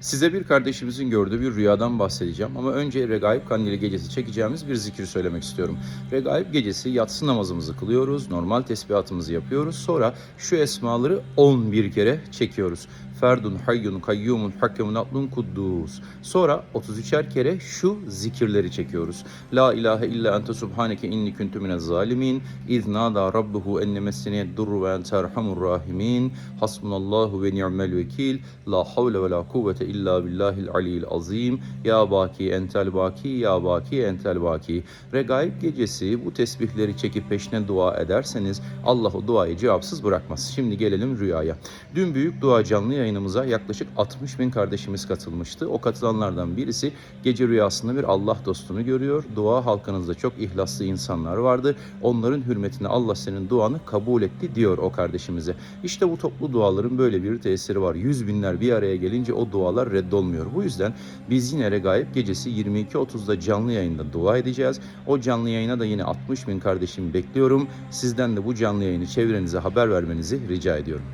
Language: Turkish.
Size bir kardeşimizin gördüğü bir rüyadan bahsedeceğim ama önce Regaib Kandili gecesi çekeceğimiz bir zikir söylemek istiyorum. Regaib gecesi yatsı namazımızı kılıyoruz, normal tesbihatımızı yapıyoruz. Sonra şu esmaları 11 kere çekiyoruz. Ferdun, hayyun, kayyumun, hakemun, atlun, kuddus. Sonra 33'er kere şu zikirleri çekiyoruz. La ilahe illa ente subhaneke inni kuntu minez zalimin. İz nada rabbuhu enne messene durru ve ente rahimin. Hasbunallahu ve ni'mel vekil. La havle ve la kuvvete illa billahil aliyyil azim. Ya baki entel baki, ya baki entel baki. Regaib gecesi bu tesbihleri çekip peşine dua ederseniz Allah o duayı cevapsız bırakmaz. Şimdi gelelim rüyaya. Dün büyük dua canlı yayınımıza yaklaşık 60 bin kardeşimiz katılmıştı. O katılanlardan birisi gece rüyasında bir Allah dostunu görüyor. Dua halkınızda çok ihlaslı insanlar vardı. Onların hürmetine Allah senin duanı kabul etti diyor o kardeşimize. İşte bu toplu duaların böyle bir tesiri var. Yüz binler bir araya gelince o dualar reddolmuyor. Bu yüzden biz yine Regaib gecesi 22.30'da canlı yayında dua edeceğiz. O canlı yayına da yine 60 bin kardeşim bekliyorum. Sizden de bu canlı yayını çevrenize haber vermenizi rica ediyorum.